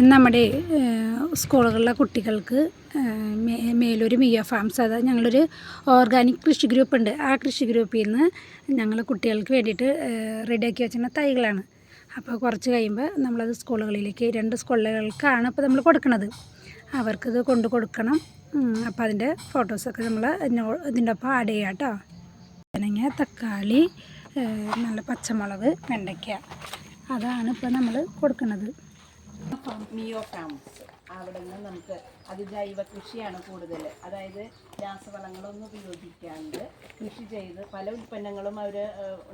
ഇന്ന് നമ്മുടെ സ്കൂളുകളിലെ കുട്ടികൾക്ക് മേലൊരു മിയ ഫാംസ് അതായത് ഞങ്ങളൊരു ഓർഗാനിക് കൃഷി ഗ്രൂപ്പ് ഉണ്ട്. ആ കൃഷി ഗ്രൂപ്പിൽ നിന്ന് ഞങ്ങൾ കുട്ടികൾക്ക് വേണ്ടിയിട്ട് റെഡിയാക്കി വെച്ചിരുന്ന തൈകളാണ്. അപ്പോൾ കുറച്ച് കഴിയുമ്പോൾ നമ്മളത് സ്കൂളുകളിലേക്ക് രണ്ട് സ്കൂളുകൾക്കാണ് ഇപ്പോൾ നമ്മൾ കൊടുക്കുന്നത് അവർക്കിത് കൊണ്ടു കൊടുക്കണം. അപ്പോൾ അതിന്റെ ഫോട്ടോസൊക്കെ നമ്മൾ ഇതിന്റെ ഒപ്പം ആഡ് ചെയ്യാം കേട്ടോ. പനങ്ങ തക്കാളി നല്ല പച്ചമുളക് വെണ്ടയ്ക്ക. അതാണ് ഇപ്പോൾ നമ്മൾ കൊടുക്കുന്നത് മിയോ ഫാംസ് അവിടെ നിന്ന് നമുക്ക് അത് ജൈവ കൃഷിയാണ് കൂടുതൽ അതായത് രാസവളങ്ങളൊന്നും ഉപയോഗിക്കാണ്ട് കൃഷി ചെയ്ത് പല ഉൽപ്പന്നങ്ങളും അവർ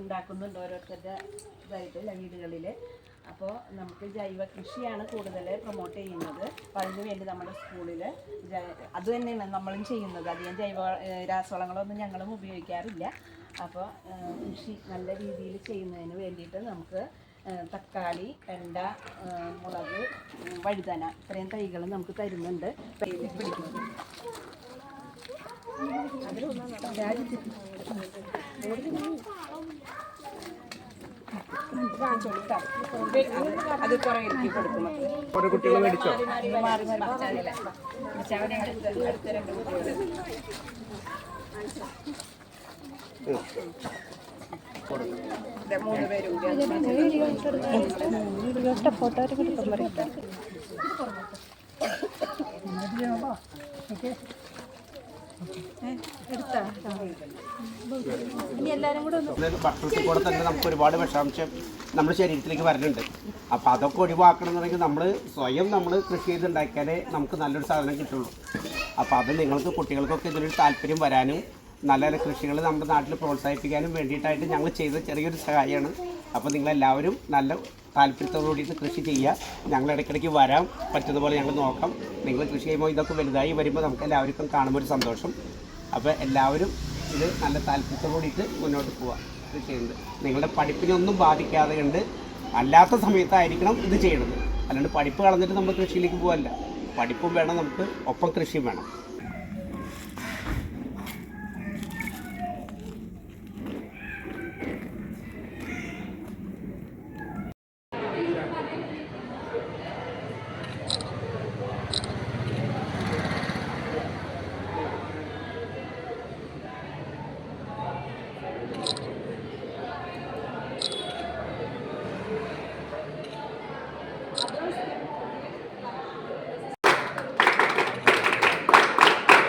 ഉണ്ടാക്കുന്നുണ്ട് ഓരോരുത്തരുടെ ഇതായിട്ട് അല്ല വീടുകളിൽ അപ്പോൾ നമുക്ക് ജൈവ കൃഷിയാണ് കൂടുതൽ പ്രൊമോട്ട് ചെയ്യുന്നത്. അപ്പോൾ അതിന് വേണ്ടി നമ്മുടെ സ്കൂളിൽ അത് തന്നെയാണ് നമ്മളും ചെയ്യുന്നത്. അധികം ജൈവ രാസവളങ്ങളൊന്നും ഞങ്ങളും ഉപയോഗിക്കാറില്ല. അപ്പോൾ കൃഷി നല്ല രീതിയിൽ ചെയ്യുന്നതിന് വേണ്ടിയിട്ട് നമുക്ക് തക്കാളി വെണ്ട മുളക് വഴുതന. ഇത്രയും തൈകൾ നമുക്ക് തരുന്നുണ്ട്. പിടിക്കുന്നത് അത് കുറേ കുട്ടികൾ മേടിച്ചോ? മാറി മാറി അടുത്ത രണ്ട് കുട്ടികൾ ഭക്ഷണത്തിൽ കൂടെ തന്നെ നമുക്ക് ഒരുപാട് വിഷാംശം നമ്മുടെ ശരീരത്തിലേക്ക് വരുന്നുണ്ട് അപ്പോൾ അതൊക്കെ ഒഴിവാക്കണമെന്നുണ്ടെങ്കിൽ നമ്മൾ സ്വയം നമ്മൾ കൃഷി ചെയ്തുണ്ടാക്കിയാലേ നമുക്ക് നല്ലൊരു സാധനം കിട്ടുള്ളൂ അപ്പോൾ അത് നിങ്ങൾക്ക് കുട്ടികൾക്കൊക്കെ ഇതിലൊരു താല്പര്യം വരാനും നല്ല നല്ല കൃഷികൾ നമ്മുടെ നാട്ടിൽ പ്രോത്സാഹിപ്പിക്കാനും വേണ്ടിയിട്ടായിട്ട് ഞങ്ങൾ ചെയ്ത ചെറിയൊരു സഹായമാണ് അപ്പോൾ നിങ്ങളെല്ലാവരും നല്ല താല്പര്യത്തോടു കൂടിയിട്ട് കൃഷി ചെയ്യുക ഞങ്ങൾ ഇടയ്ക്കിടയ്ക്ക് വരാം. പറ്റുന്നതുപോലെ ഞങ്ങൾ നോക്കാം. നിങ്ങൾ കൃഷി ചെയ്യുമ്പോൾ ഇതൊക്കെ വലുതായി വരുമ്പോൾ നമുക്ക് എല്ലാവർക്കും കാണുമ്പോൾ ഒരു സന്തോഷം. അപ്പോൾ എല്ലാവരും ഇത് നല്ല താല്പര്യത്തോടു കൂടിയിട്ട് മുന്നോട്ട് പോവുക ഇത് ചെയ്യുന്നത്. നിങ്ങളുടെ പഠിപ്പിനൊന്നും ബാധിക്കാതെ ഉണ്ട് അല്ലാത്ത സമയത്തായിരിക്കണം ഇത് ചെയ്യുന്നത് അല്ലാണ്ട് പഠിപ്പ് കളഞ്ഞിട്ട് നമ്മൾ കൃഷിയിലേക്ക് പോകല്ല പഠിപ്പും വേണം നമുക്ക് ഒപ്പം കൃഷിയും വേണം.